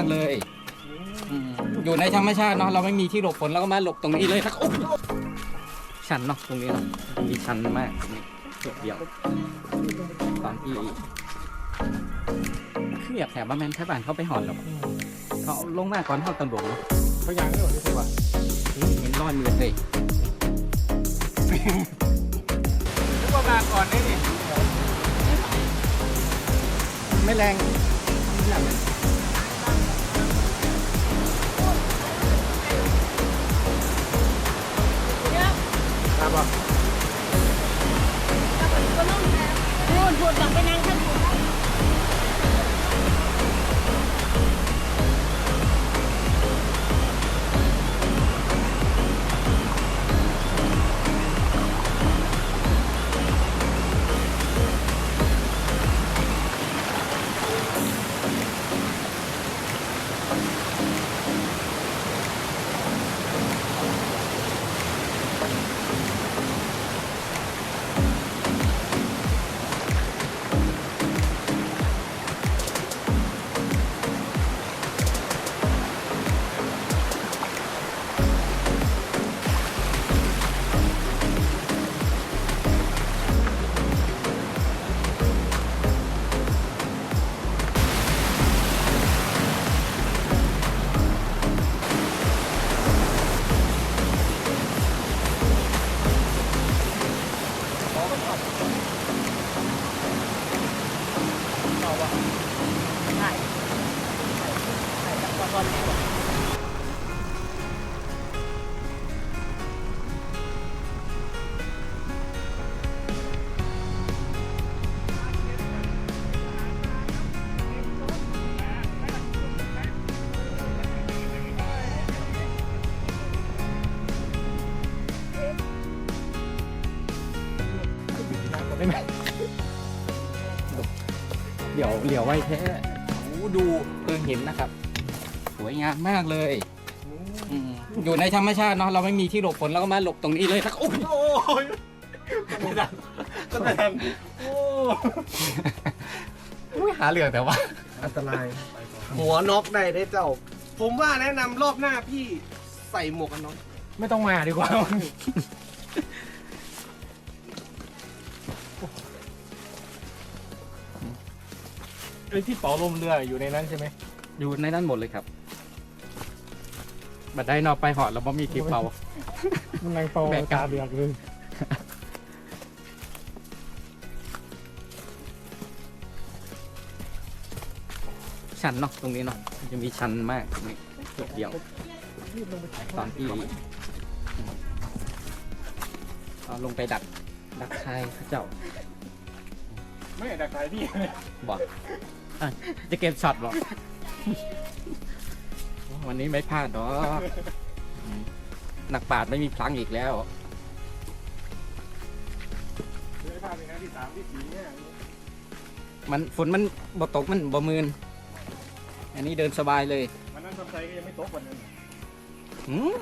ากเลยอืมอยู่ในธรรมชาติเนาะเราไม่มีที่หลบฝนเราก็มาหลบตรงนี้เลยครับโอ้โหชันเนาะตรงนี้เนาะมีชันมากนี่จุดเดียวตอนที่คืออยากแถบบ้านแมนแค่บ้านเขาไปหอนหรอกเขาลงมาก่อนเข้าตำรวจเนาะเขายังไม่หมดที่ไต้หวันนี่เห็นรอยมือเลยนึกว่ามาก่อนนี่นี่ไม่แรงครับ ป่ะพูดพูดบอกไปนั่งข้าง บนได้ไหมเดี๋ยวเหลียวไว้แท้ดูเพิ่งเห็นนะครับ วยงามมากเลยอืมอยู่ในธรรมชาติเนาะเราไม่มีที่หลบฝนเราก็มาหลบตรงนี้เลยครับโอ้โหโอ้ยกระดันกระดันโอ้อุ๊ยหาเหลืองแต่ว่า อันตราย หัวน็อกได้ได้เจ้า ผมว่าแนะนำรอบหน้าพี่ใส่หมวกกันน็อกไม่ต้องมาดีกว่า ไอ้ที่เป๋าลมเรืออยู่ในนั้นใช่ไหมอยู่ในนั้นหมดเลยครับ บัดได้นอกไปหอดเราบ่มีที่เป่า มันนางเป่าแบกกลับ ตาเดือกเลยชันเนาะตรงนี้เนาะจะมีชันมากนี่จุดเดียวตอนที่เอาลงไปดัก ดักชายพระเจ้าไม่ดักทายพี่บอกอะจะเก็บช็อตบอก วันนี้ไม่พลาดหรอกหนักปราดไม่มีพลังอีกแล้ว ไม่พลาดเลยนะที่สามที่สี่เนี่ยมันฝนมันบ่ตกมันบ่มืนอันนี้เดินสบายเลยวันนั้นทำใจก็ยังไม่ตกวันนั้นหืม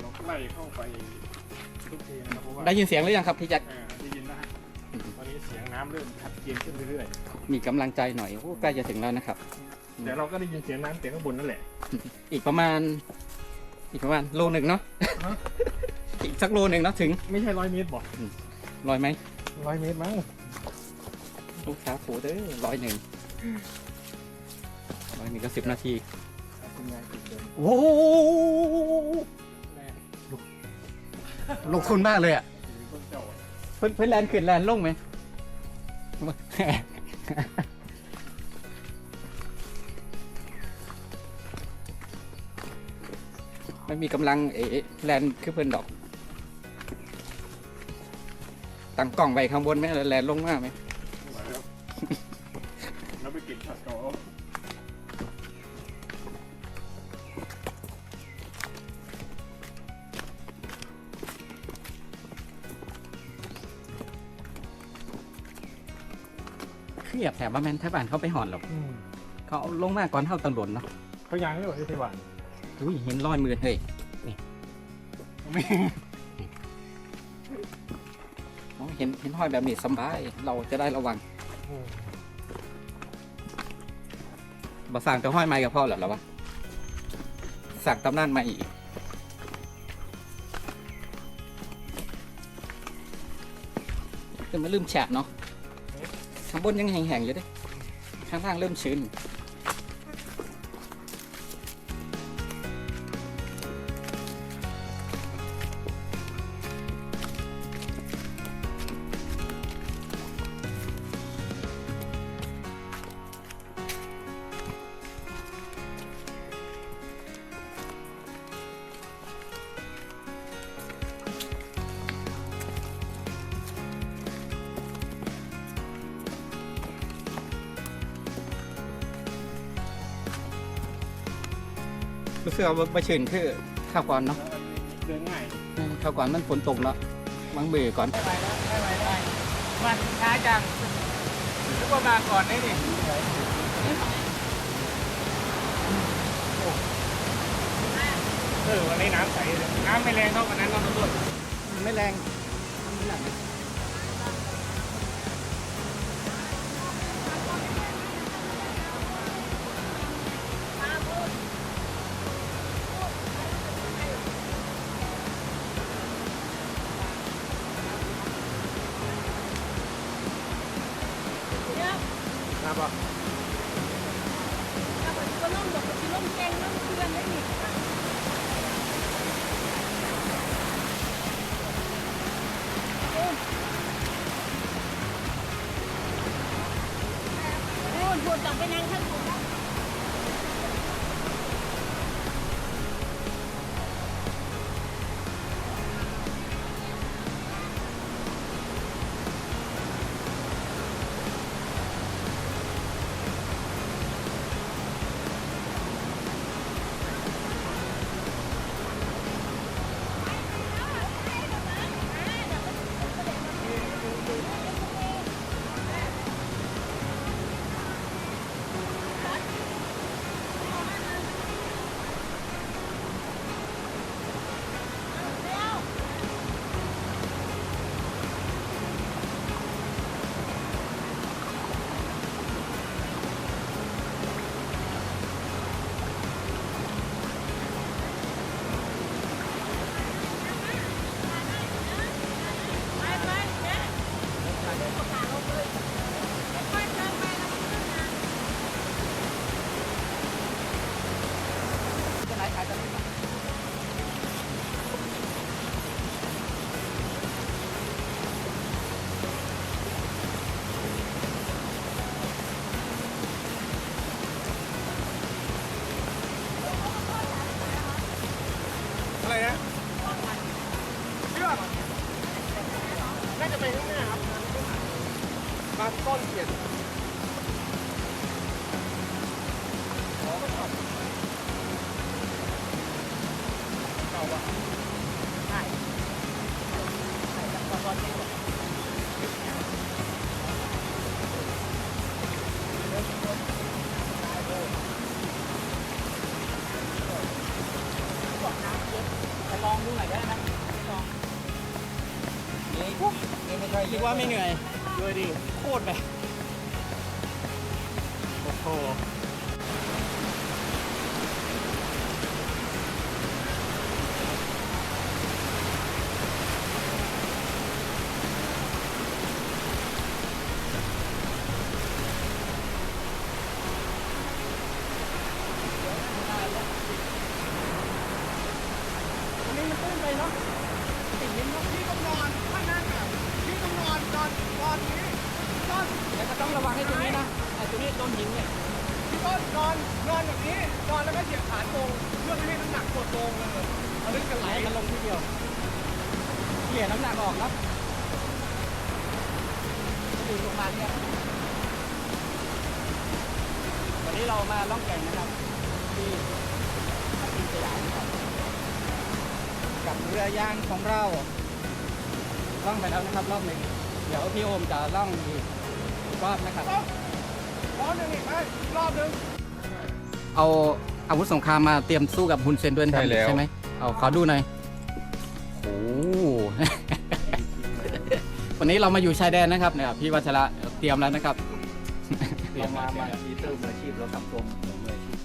เราไล่เข้าไป ทุกทีนะครับเพราะว่าได้ยินเสียงหรือยังครับพี่แจ็คเออได้ยินนะฮะตอนนี้เสียงน้ำเริ่มชัดเจนขึ้นเรื่อยมีกำลังใจหน่อยโอ้ใกล้จะถึงแล้วนะครับ ๆแต่เราก็ได้ยินเสียงน้ำเสียงข้างบนนั่นแหละ อีกประมาณ อีกประมาณโลหนึ่งเนาะฮะ อีกสักโลหนึ่งเนาะถึงไม่ใช่ร้อยเมตรบอกลอยไหมร้อยเมตรมั้งลูกสาวผูเด้อร้อยหนึ่งร้อยหนึ่งก็สิบนาทีคุณยายติดเดินโอ้โห ลงทุนมากเลยอะเพื่อนเพื่อนแลนขึ้นแลนลงไหม ไม่มีกำลังเอแลนคือเพื่อนดอกตั้งกล่องไว้ข้างบนไหมแล้วแลนลงมากไหม แถบบ้านแมนแถบบ้านเขาไปหอนหรอกเขาลงมาก่อนเข้าตำรวจเนาะเขายังไม่หมดที่ไต้หวันอุ้ยเห็นรอยมือเฮ้ยนี่อ๋อเห็นเห็นห้อยแบบนี้สบายเราจะได้ระวังบ่สั่งแต่ห้อยไม้กับพ่อเหรอแล้ววะสั่งตำนานมาอีกแต่มันเริ่มแฉะเนาะ ข้างบนยังแห้งๆอยู่เด้ข้างล่างเริ่มชื้น สึกว่าบ่ชื้นคือข้าวก่อนเนาะเดินง่ายอืมข้าวก่อนมันฝนตกแล้วมังเบื่อก่อน ไปแล้วไปไปไปมันช้าจังนึกว่ามาก่อนได้ดิเออวันนี้น้ำใสเลยน้ำไม่แรงเท่าวันนั้นเราต้นมันไม่แรง คิดว่า ไม่เหนื่อยด้วยดิโคตรแบบโอ้โหวันนี้มันตื้นไปเนาะติดลิ้นเนาะพี่ต้องนอนถ้านั่งอะพี่ต้อง นอนนอนนอนนี้ต้นแต่ก็ต้องระวังให้ตรงนี้นะไอ้ตรงนี้โดนหินเนี่ย พี่ต้นนอนนอนแบบนี้นอนแล้วก็เหยียบขาตรงเพื่อไม่ให้น้ำหนักกดลงเลยเอาลึกกันไหลกันลงทีเดียวเกลี่ยน้ำหนักออกครับอยู่โรงพยาเนี่ยวันนี้เรามาล่องแก่งนะครับ ที่พัทยานะครับกับเรือยางของเราล่องไปแล้วนะครับรอบหนึ่ง เดี๋ยวพี่โอมจะล่องอีกรอบนะครับ ร้อนหนึ่งอีกไหมรอบหนึ่งเอาอาวุธสงครามมาเตรียมสู้กับฮุนเซนด้วยนะครับใช่แล้ว ใช่ไหมเอาขอดูหน่อยโอ้วันนี้เรามาอยู่ชายแดนนะครับเนี่ยพี่วัชระเตรียมแล้วนะครับ เรามามาทีเตอร์มืออาชีพเราทำตัวมืออาชีพ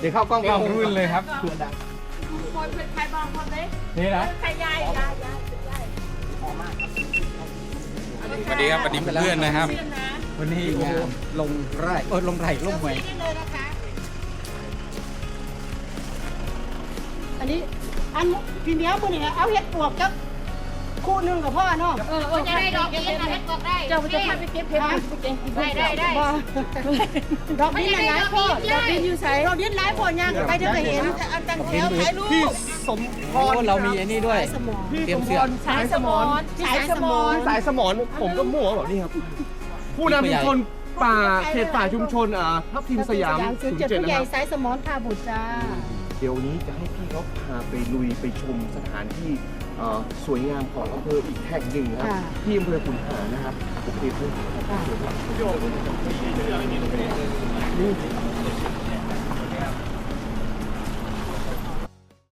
เดี๋ยวเข้ากล้องกล้องรุ่นเลยครับ คนเป็นใครบ้างคนเลยนี่นะใครยายยายยายยายสวัสดีครับสวัสดีเพื่อนนะครับเชื่อนะวันนี้งานลงไร่เออลงไร่ลงหวยได้เลยนะคะอันนี้อันพี่เหมียวมือนี่เอาเห็ดปวกกับ คู่หนึงกับพ่อเนาะเออจะได้ดอกนี้นะให้กดได้เจ้าจะพาไปเก็บเห็ดได้ได้ได้บ่ดอกนี้หลายพ่อดอกนี้อยู่ใส่ดอกนี้หลายพ่อย่างไปจะไปเห็นอันตังแถวถ่ายรูปพี่สมพรเรามีอันนี้ด้วยเตรียมเสื้อสายสมรสายสมองสายสมรผมก็มั่วแบบนี้ครับ ผู้นำชุมชนป่าเขตป่าชุมชนอ่าทับทิมสยามศูนย์เจ็ดผู้นะใหคญ่รับสายสมอนพาบุตรจ้าเดี๋ยวนี้จะให้พี่เขาพาไปลุยไปชมสถานที่ สวยงามของอำเภออีกแห่งหนึ่งนะครับค่ะที่อำเภอขุนหารนะครับโอเคเพื่อนค่ะนี่